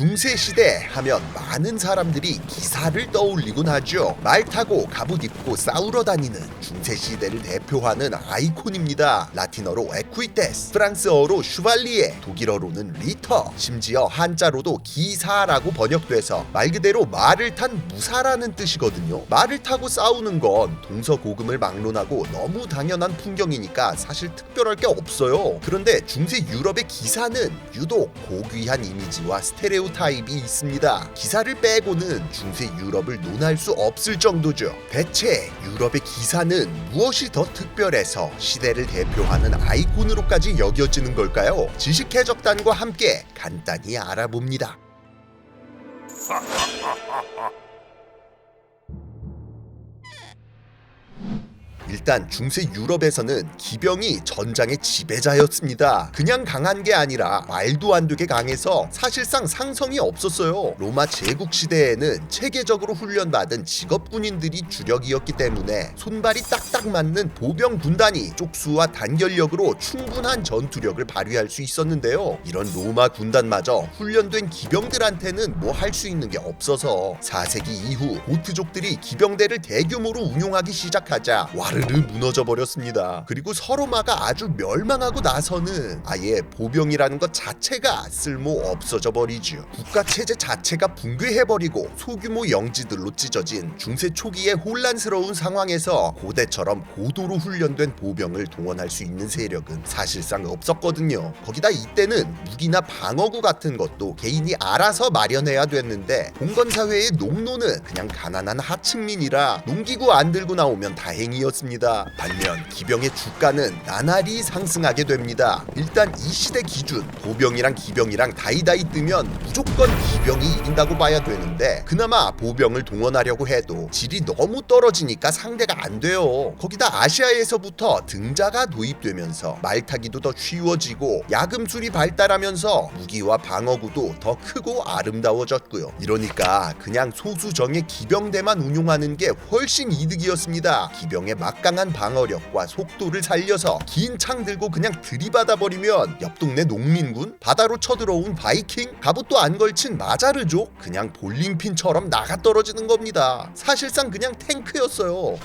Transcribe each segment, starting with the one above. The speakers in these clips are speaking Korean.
중세 시대 하면 많은 사람들이 기사를 떠올리곤 하죠. 말 타고 갑옷 입고 싸우러 다니는 중세 시대를 대표하는 아이콘입니다. 라틴어로 에퀴테스, 프랑스어로 슈발리에, 독일어로는 리터, 심지어 한자로도 기사라고 번역돼서 말 그대로 말을 탄 무사라는 뜻이거든요. 말을 타고 싸우는 건 동서고금을 막론하고 너무 당연한 풍경이니까 사실 특별할 게 없어요. 그런데 중세 유럽의 기사는 유독 고귀한 이미지와 스테레오 타입이 있습니다. 기사를 빼고는 중세 유럽을 논할 수 없을 정도죠. 대체 유럽의 기사는 무엇이 더 특별해서 시대를 대표하는 아이콘으로까지 여겨지는 걸까요? 지식 해적단과 함께 간단히 알아봅니다. 일단 중세 유럽에서는 기병이 전장의 지배자였습니다. 그냥 강한 게 아니라 말도 안 되게 강해서 사실상 상성이 없었어요. 로마 제국 시대에는 체계적으로 훈련받은 직업 군인들이 주력이었기 때문에 손발이 딱딱 맞는 보병 군단이 쪽수와 단결력으로 충분한 전투력을 발휘할 수 있었는데요. 이런 로마 군단마저 훈련된 기병들한테는 뭐 할 수 있는 게 없어서 4세기 이후 고트족들이 기병대를 대규모로 운용하기 시작하자 와르 르 무너져 버렸습니다. 그리고 서로마가 아주 멸망하고 나서는 아예 보병이라는 것 자체가 쓸모 없어져 버리죠. 국가 체제 자체가 붕괴해 버리고 소규모 영지들로 찢어진 중세 초기의 혼란스러운 상황에서 고대처럼 고도로 훈련된 보병을 동원할 수 있는 세력은 사실상 없었거든요. 거기다 이때는 무기나 방어구 같은 것도 개인이 알아서 마련해야 됐는데 봉건 사회의 농노는 그냥 가난한 하층민이라 농기구 안 들고 나오면 다행이었습니다. 반면 기병의 주가는 나날이 상승하게 됩니다. 일단 이 시대 기준 보병이랑 기병이랑 다이다이 뜨면 무조건 기병이 이긴다고 봐야 되는데 그나마 보병을 동원하려고 해도 질이 너무 떨어지니까 상대가 안 돼요. 거기다 아시아에서부터 등자가 도입되면서 말타기도 더 쉬워지고 야금술이 발달하면서 무기와 방어구도 더 크고 아름다워졌고요. 이러니까 그냥 소수정의 기병대만 운용하는 게 훨씬 이득이었습니다. 기병의 막 강한 방어력과 속도를 살려서 긴 창 들고 그냥 들이받아 버리면 옆 동네 농민군, 바다로 쳐들어온 바이킹, 갑옷도 안 걸친 마자르족 그냥 볼링핀처럼 나가 떨어지는 겁니다. 사실상 그냥 탱크였어요.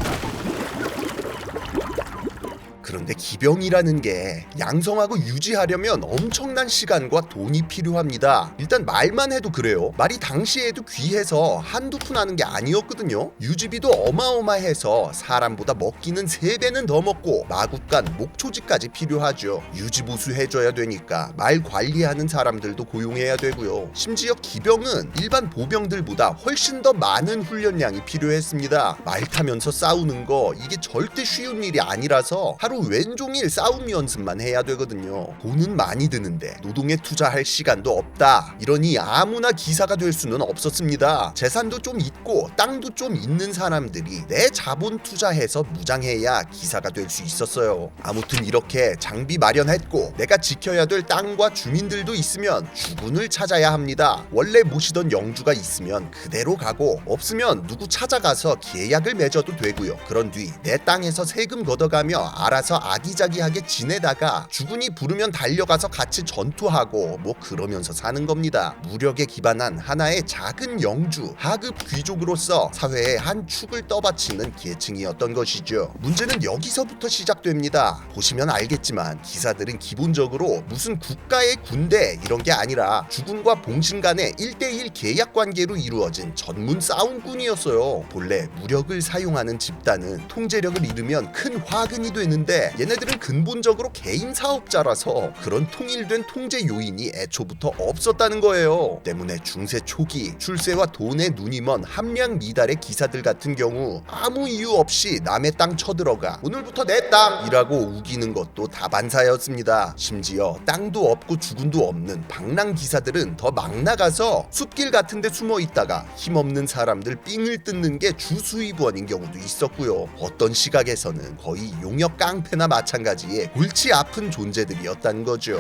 그런데 기병이라는 게 양성하고 유지하려면 엄청난 시간과 돈이 필요합니다. 일단 말만 해도 그래요. 말이 당시에도 귀해서 한두 푼 하는 게 아니었거든요. 유지비도 어마어마해서 사람보다 먹기는 세배는 더 먹고 마국간 목초지까지 필요하죠. 유지보수 해줘야 되니까 말 관리하는 사람들도 고용해야 되고요. 심지어 기병은 일반 보병들보다 훨씬 더 많은 훈련량이 필요했습니다. 말 타면서 싸우는 거 이게 절대 쉬운 일이 아니라서 하루 왼종일 싸움 연습만 해야 되거든요. 돈은 많이 드는데 노동에 투자할 시간도 없다. 이러니 아무나 기사가 될 수는 없었습니다. 재산도 좀 있고 땅도 좀 있는 사람들이 내 자본 투자해서 무장해야 기사가 될 수 있었어요. 아무튼 이렇게 장비 마련했고 내가 지켜야 될 땅과 주민들도 있으면 주군을 찾아야 합니다. 원래 모시던 영주가 있으면 그대로 가고 없으면 누구 찾아가서 계약을 맺어도 되고요. 그런 뒤 내 땅에서 세금 걷어가며 알아서 아기자기하게 지내다가 주군이 부르면 달려가서 같이 전투하고 뭐 그러면서 사는 겁니다. 무력에 기반한 하나의 작은 영주, 하급 귀족으로서 사회의 한 축을 떠받치는 계층이었던 것이죠. 문제는 여기서부터 시작됩니다. 보시면 알겠지만 기사들은 기본적으로 무슨 국가의 군대 이런 게 아니라 주군과 봉신 간의 1대1 계약 관계로 이루어진 전문 싸움꾼이었어요. 본래 무력을 사용하는 집단은 통제력을 잃으면 큰 화근이 되는데 얘네들은 근본적으로 개인 사업자라서 그런 통일된 통제 요인이 애초부터 없었다는 거예요. 때문에 중세 초기 출세와 돈에 눈이 먼 함량 미달의 기사들 같은 경우 아무 이유 없이 남의 땅 쳐들어가 오늘부터 내 땅이라고 우기는 것도 다반사였습니다. 심지어 땅도 없고 주군도 없는 방랑 기사들은 더 막 나가서 숲길 같은데 숨어 있다가 힘없는 사람들 삥을 뜯는 게 주수입원인 경우도 있었고요. 어떤 시각에서는 거의 용역 깡 패나 마찬가지의 골치 아픈 존재들이었다는 거죠.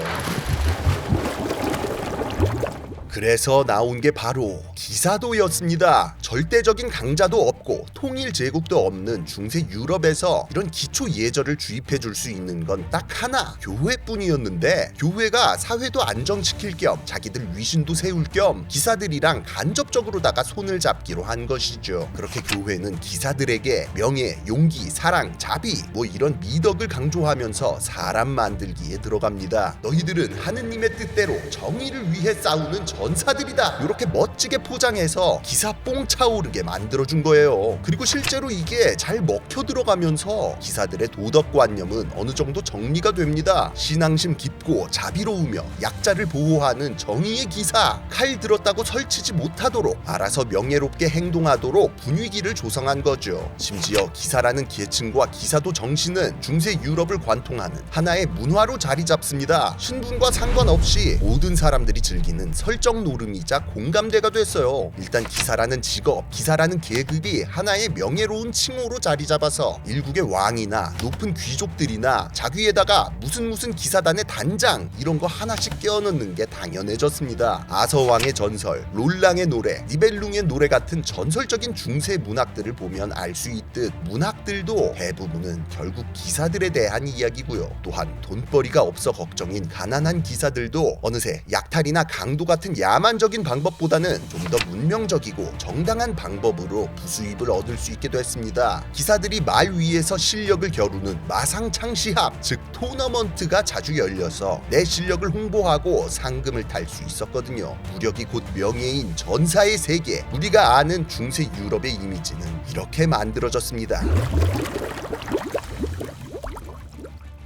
그래서 나온 게 바로 기사도였습니다. 절대적인 강자도 없고 통일 제국도 없는 중세 유럽에서 이런 기초 예절을 주입해 줄 수 있는 건 딱 하나 교회뿐이었는데 교회가 사회도 안정시킬 겸 자기들 위신도 세울 겸 기사들이랑 간접적으로다가 손을 잡기로 한 것이죠. 그렇게 교회는 기사들에게 명예, 용기, 사랑, 자비 뭐 이런 미덕을 강조하면서 사람 만들기에 들어갑니다. 너희들은 하느님의 뜻대로 정의를 위해 싸우는 전사들이다. 이렇게 멋지게 포장해서 기사 뽕 차오르게 만들어준 거예요. 그리고 실제로 이게 잘 먹혀 들어가면서 기사들의 도덕관념은 어느 정도 정리가 됩니다. 신앙심 깊고 자비로우며 약자를 보호하는 정의의 기사. 칼 들었다고 설치지 못하도록 알아서 명예롭게 행동하도록 분위기를 조성한 거죠. 심지어 기사라는 계층과 기사도 정신은 중세 유럽을 관통하는 하나의 문화로 자리 잡습니다. 신분과 상관없이 모든 사람들이 즐기는 설정 노름이자 공감대가 됐어요. 일단 기사라는 직업, 기사라는 계급이 하나의 명예로운 칭호로 자리 잡아서 일국의 왕이나 높은 귀족들이나 자귀에다가 무슨 무슨 기사단의 단장 이런 거 하나씩 껴넣는 게 당연해졌습니다. 아서왕의 전설, 롤랑의 노래, 니벨룽의 노래 같은 전설적인 중세 문학들을 보면 알 수 있듯 문학들도 대부분은 결국 기사들에 대한 이야기고요. 또한 돈벌이가 없어 걱정인 가난한 기사들도 어느새 약탈이나 강도 같은 야만적인 방법보다는 좀 더 문명적이고 정당한 방법으로 부수입을 얻을 수 있게 됐습니다. 기사들이 말 위에서 실력을 겨루는 마상창 시합 즉 토너먼트가 자주 열려서 내 실력을 홍보하고 상금을 탈 수 있었거든요. 무력이 곧 명예인 전사의 세계 우리가 아는 중세 유럽의 이미지는 이렇게 만들어졌습니다.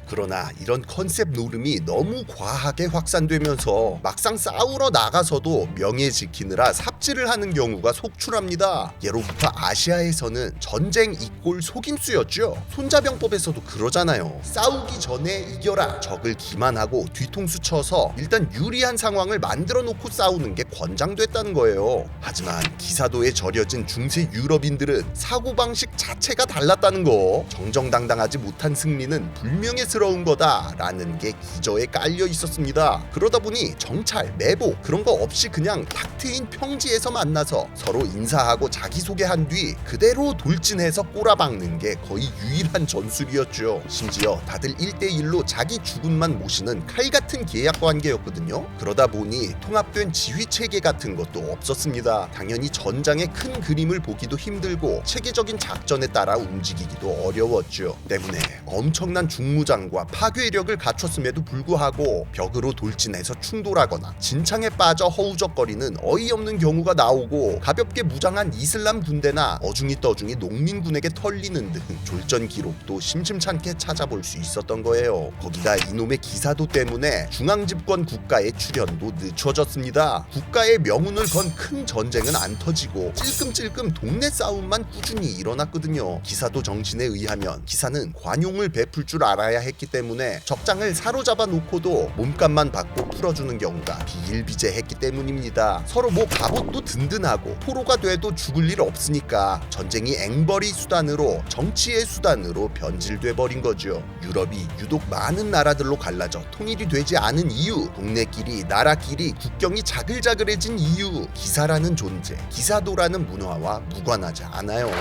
그러나 이런 컨셉 노름이 너무 과하게 확산되면서 막상 싸우러 나가서도 명예 지키느라 삽질을 하는 경우가 속출합니다. 예로부터 아시아에서는 전쟁 이꼴 속임수였죠. 손자병법에서도 그러잖아요. 싸우기 전에 이겨라. 적을 기만하고 뒤통수 쳐서 일단 유리한 상황을 만들어 놓고 싸우는 게 권장됐다는 거예요. 하지만 기사도에 절여진 중세 유럽인들은 사고방식 자체가 달랐다는 거. 정정당당하지 못한 승리는 불명예스러운 거다라는 게 기저에 깔려 있었습니다. 그러다 보니 정찰, 매보 그런 거 없이 그냥 탁 트인 평지에서 만나서 서로 인사하고 자기소개한 뒤 그대로 돌진해서 꼬라박는 게 거의 유일한 전술이었죠. 심지어 다들 1대1로 자기 주군만 모시는 칼 같은 계약 관계였거든요. 그러다 보니 통합된 지휘 체계 같은 것도 없었습니다. 당연히 전장의 큰 그림을 보기도 힘들고 체계적인 작전에 따라 움직이기도 어려웠죠. 때문에 엄청난 중무장 과 파괴력을 갖췄음에도 불구하고 벽으로 돌진해서 충돌하거나 진창에 빠져 허우적거리는 어이없는 경우가 나오고 가볍게 무장한 이슬람 군대나 어중이 떠중이 농민군에게 털리는 등 졸전 기록도 심심찮게 찾아볼 수 있었던 거예요. 거기다 이놈의 기사도 때문에 중앙 집권 국가의 출현도 늦춰졌습니다. 국가의 명운을 건 큰 전쟁은 안 터지고 찔끔찔끔 동네 싸움만 꾸준히 일어났거든요. 기사도 정신에 의하면 기사는 관용을 베풀 줄 알아야 했기 때문에 적장을 사로잡아 놓고도 몸값만 받고 풀어주는 경우가 비일비재했기 때문입니다. 서로 뭐 갑옷도 든든하고 포로가 돼도 죽을 일 없으니까 전쟁이 앵벌이 수단으로 정치의 수단으로 변질돼 버린 거죠. 유럽이 유독 많은 나라들로 갈라져 통일이 되지 않은 이유, 동네끼리 나라끼리 국경이 자글자글해진 이유, 기사라는 존재, 기사도라는 문화와 무관하지 않아요.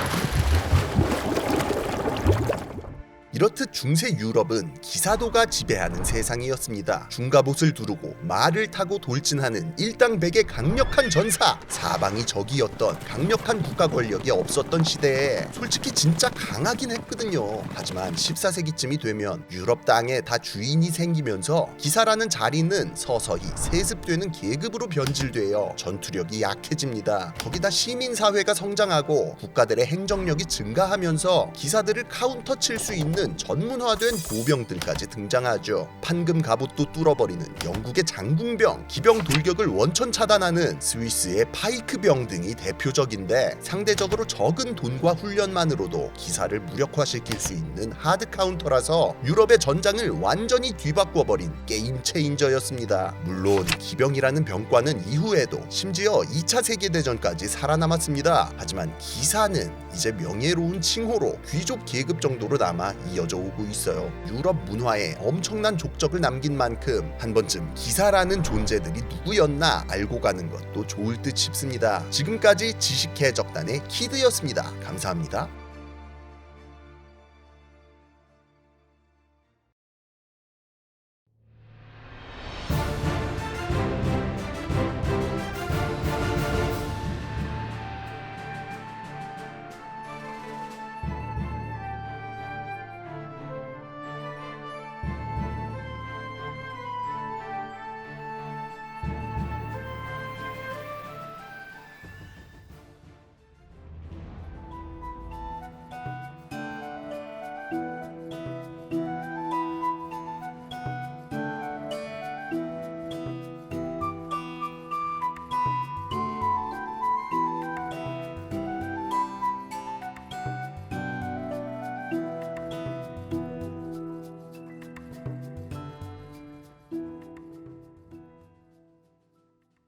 이렇듯 중세 유럽은 기사도가 지배하는 세상이었습니다. 중갑옷을 두르고 말을 타고 돌진하는 일당백의 강력한 전사, 사방이 적이었던 강력한 국가 권력이 없었던 시대에 솔직히 진짜 강하긴 했거든요. 하지만 14세기쯤이 되면 유럽 땅에 다 주인이 생기면서 기사라는 자리는 서서히 세습되는 계급으로 변질되어 전투력이 약해집니다. 거기다 시민 사회가 성장하고 국가들의 행정력이 증가하면서 기사들을 카운터 칠 수 있는 전문화된 보병들까지 등장하죠. 판금 갑옷도 뚫어버리는 영국의 장궁병, 기병 돌격을 원천 차단하는 스위스의 파이크병 등이 대표적인데 상대적으로 적은 돈과 훈련만으로도 기사를 무력화시킬 수 있는 하드 카운터라서 유럽의 전장을 완전히 뒤바꿔버린 게임 체인저였습니다. 물론 기병이라는 병과는 이후에도 심지어 2차 세계대전까지 살아남았습니다. 하지만 기사는 이제 명예로운 칭호로 귀족 계급 정도로 남아 이어져 오고 있어요. 유럽 문화에 엄청난 족적을 남긴 만큼 한 번쯤 기사라는 존재들이 누구였나 알고 가는 것도 좋을 듯 싶습니다. 지금까지 지식해 적단의 키드였습니다. 감사합니다.